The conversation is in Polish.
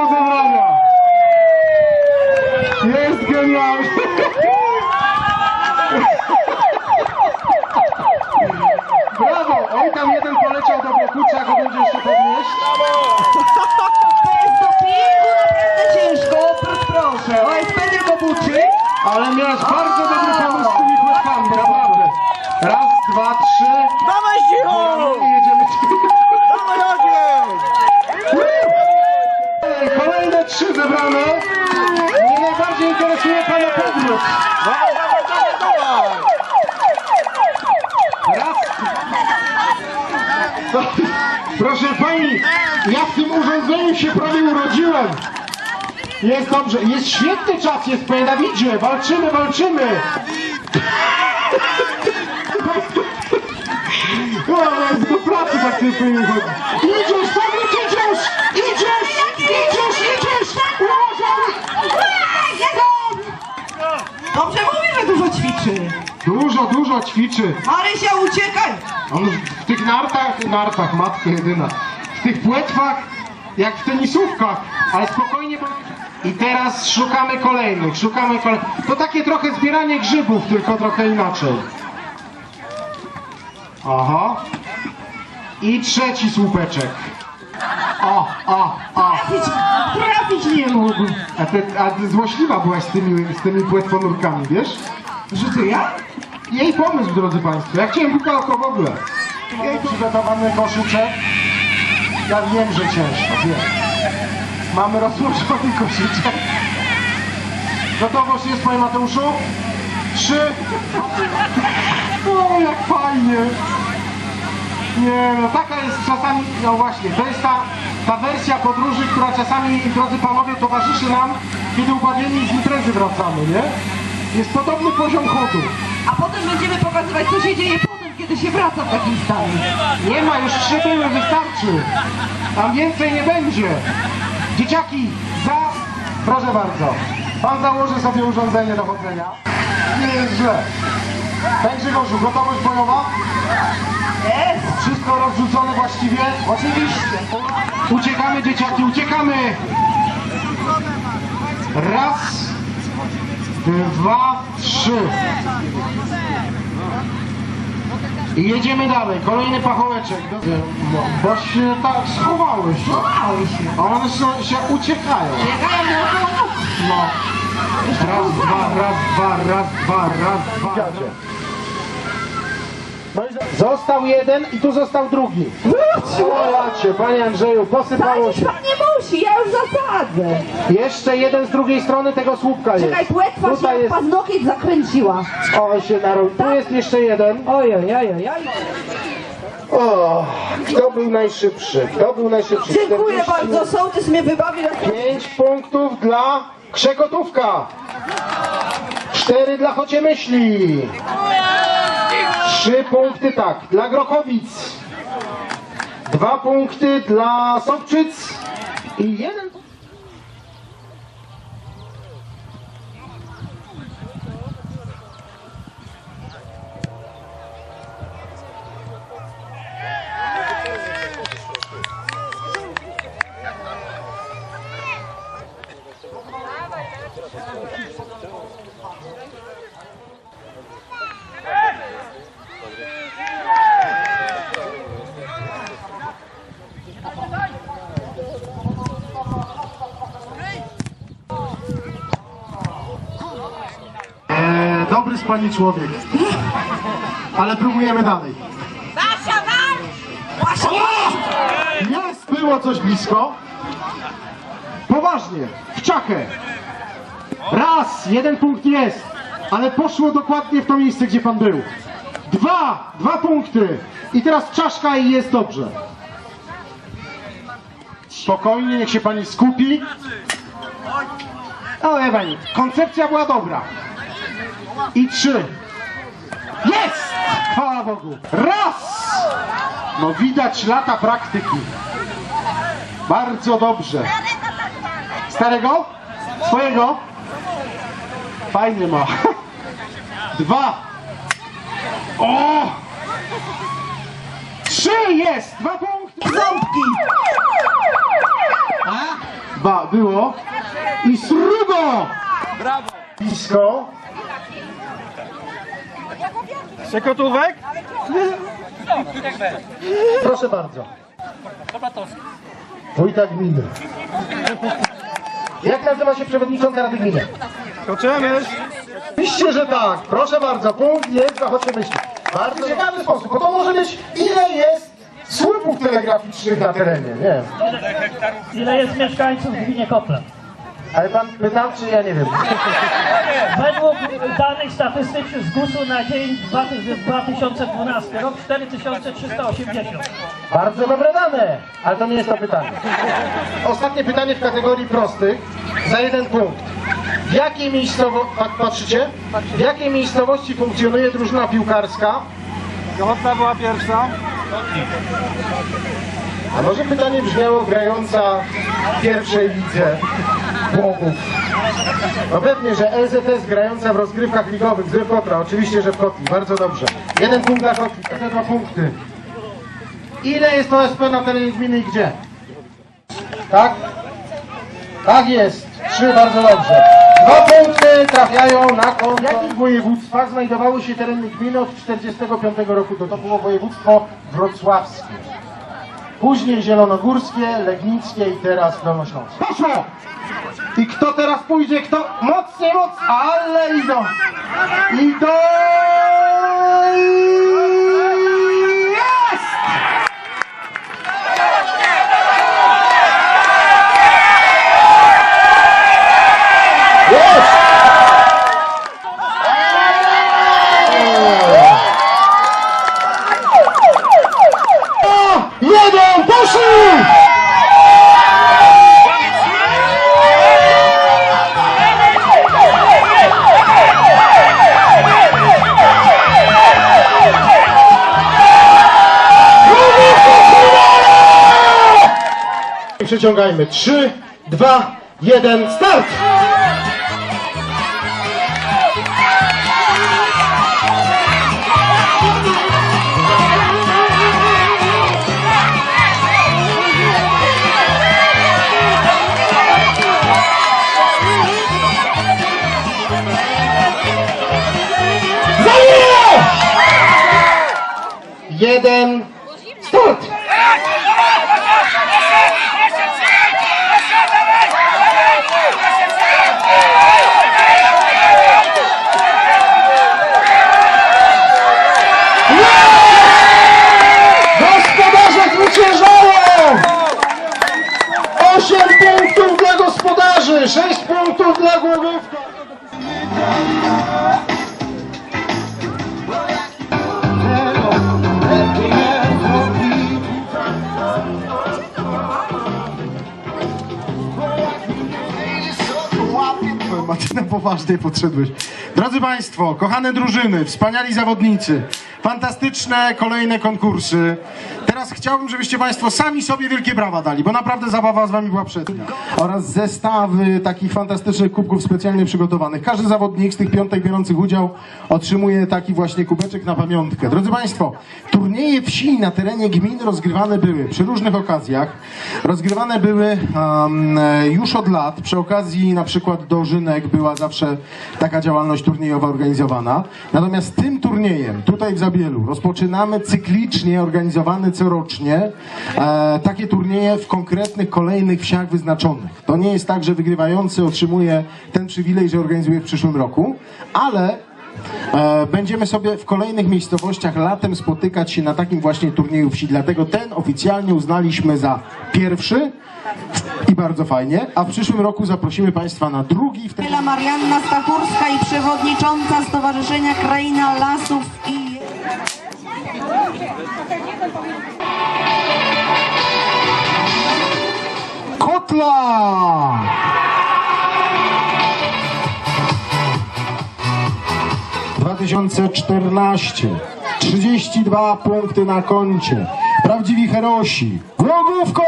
do zebrania. Jest genialny. Brawo! Oj, tam jeden poleciał do boku, trzeba go będzie jeszcze podnieść. To jest dopingu naprawdę ciężko, pr- proszę. O, jest Pedro Kobuczy. Ale miałeś bardzo dobry pomysł Proszę pani, ja w tym urządzeniu się prawie urodziłem. Jest dobrze, jest świetny czas, jest panie Dawidzie, walczymy, walczymy. O, do pracy tak tylko nie chodzi. Idziesz, Pawlik, idziesz! Idziesz! Idziesz, idziesz! Uważaj! Dobrze mówi, że dużo ćwiczy. Dużo, dużo ćwiczy. Marysia, uciekaj. On w tych nartach, nartach, matko jedyna, w tych płetwach, jak w tenisówkach, ale spokojnie, bo... I teraz szukamy kolejnych, szukamy kolejnych. To takie trochę zbieranie grzybów, tylko trochę inaczej. Aha. I trzeci słupeczek. O, o, o. Trafić, trafić nie mógł. A ty, a ty złośliwa byłaś z tymi, z tymi płetwonurkami, wiesz? Że to ja? Jej pomysł, drodzy Państwo. Ja chciałem tylko oko w ogóle. Jej przygotowany koszyczek. Ja wiem, że ciężko, wiem. Mamy rozłożony koszyczek. Gotowość jest, Panie Mateuszu? Trzy. O, jak fajnie. Nie, no taka jest czasami, no właśnie, to jest ta, ta wersja podróży, która czasami, drodzy panowie, towarzyszy nam, kiedy upadnieni z imprezy wracamy, nie? Jest podobny poziom chodu. A potem będziemy pokazywać, co się dzieje potem, kiedy się wraca w takim stanie. Nie ma, już trzy były, wystarczy. Tam więcej nie będzie. Dzieciaki, za... Proszę bardzo. Pan założy sobie urządzenie do chodzenia. Nie jest źle. Panie Grzegorzu, gotowość bojowa? Jest. Wszystko rozrzucone właściwie? Oczywiście. Uciekamy, dzieciaki, uciekamy! Raz, dwa, trzy. I jedziemy dalej. Kolejny pachołeczek. No, bo się tak schowałeś. Mały się. A one się, się uciekają. Biegają dookoła. No. Raz, dwa, raz, dwa, raz, dwa, raz, dwa. Został jeden i tu został drugi. O jacie, panie Andrzeju, posypało się. Pan nie musi, ja już zasadzę. Jeszcze jeden z drugiej strony tego słupka jest. Czekaj, płetwa się Tutaj jak jest. paznokieć zakręciła. O, się narobił. Tu jest jeszcze jeden. Ojej, ojej, ojej. O, kto był najszybszy? Kto był najszybszy? Dziękuję 40 bardzo, sołtys mnie wybawi. Pięć punktów dla Krzekotówka. Cztery dla Chociemyśli. Trzy punkty, tak, dla Grochowic. Dwa punkty dla Sobczyc. I jeden... dobry z pani człowiek. Ale próbujemy dalej. O! Jest, było coś blisko. Poważnie, w czakę. Raz, jeden punkt jest, ale poszło dokładnie w to miejsce, gdzie pan był. Dwa, dwa punkty. I teraz czaszka i jest dobrze. Spokojnie, niech się pani skupi. O, pani, koncepcja była dobra. I trzy. Jest! Chwała Bogu. Raz! No widać lata praktyki. Bardzo dobrze. Starego? Swojego? Fajnie ma. Dwa. O! Trzy jest! Dwa punkty! Ząbki. Ba, było. I Srugo! Brawo! Blisko. Sekotówek? Proszę bardzo. Wójta gminy. Jak nazywa się przewodnicząca Rady Gminy? Skoczymy! Oczywiście, że tak. Proszę bardzo, punkt jest, zachodźcie myśli. Bardzo ciekawy sposób, bo to może być ile jest słupów telegraficznych na terenie, nie Ile jest mieszkańców w gminie Kople? Ale pan pytał, czy ja nie wiem. Według danych statystycznych z GUS-u na dzień 2012 rok 4380. Bardzo dobre dane, ale to nie jest to pytanie. Ostatnie pytanie w kategorii prostych, za jeden punkt. W jakiej miejscowości, patrzycie? W jakiej miejscowości funkcjonuje drużyna piłkarska? Ochotna była pierwsza. A może pytanie brzmiało grająca w pierwszej lidze Głogów? No pewnie, że LZS grająca w rozgrywkach ligowych z Kotra, oczywiście, że w Kotli, bardzo dobrze. Jeden punkt dla Kotli, te dwa punkty. Ile jest OSP na terenie gminy i gdzie? Tak? Tak jest. Trzy, bardzo dobrze. Dwa punkty trafiają na konto. W jakich województwach znajdowały się tereny gminy od 1945 roku? To, to było województwo wrocławskie. Później zielonogórskie, legnickie i teraz dolnośląskie. Poszło! I kto teraz pójdzie? Kto? Mocniej, mocniej! Ale idą! Idą! Przyciągajmy. Trzy, dwa, jeden, start! Gospodarzy, 6 punktów dla głogówka. Martyna, poważnie podszedłeś. Drodzy Państwo, kochane drużyny, wspaniali zawodnicy, fantastyczne kolejne konkursy. Teraz chciałbym, żebyście Państwo sami sobie wielkie brawa dali, bo naprawdę zabawa z Wami była przednia. Oraz zestawy takich fantastycznych kubków specjalnie przygotowanych. Każdy zawodnik z tych piątek biorących udział otrzymuje taki właśnie kubeczek na pamiątkę. Drodzy Państwo, turnieje wsi na terenie gmin rozgrywane były przy różnych okazjach. Rozgrywane były em, już od lat. Przy okazji na przykład dożynek była zawsze taka działalność turniejowa organizowana. Natomiast tym turniejem tutaj w Zabielu rozpoczynamy cyklicznie organizowany corocznie e, takie turnieje w konkretnych kolejnych wsiach wyznaczonych. To nie jest tak, że wygrywający otrzymuje ten przywilej, że organizuje w przyszłym roku, ale E, Będziemy sobie w kolejnych miejscowościach latem spotykać się na takim właśnie turnieju wsi. Dlatego ten oficjalnie uznaliśmy za pierwszy bardzo fajnie, a w przyszłym roku zaprosimy Państwa na drugi. Wtedy... Ela Marianna Stachurska i przewodnicząca Stowarzyszenia Kraina Lasów i... Kotla! Dwa tysiące czternaście. 32 punkty na koncie. Prawdziwi herosi. Głogówko!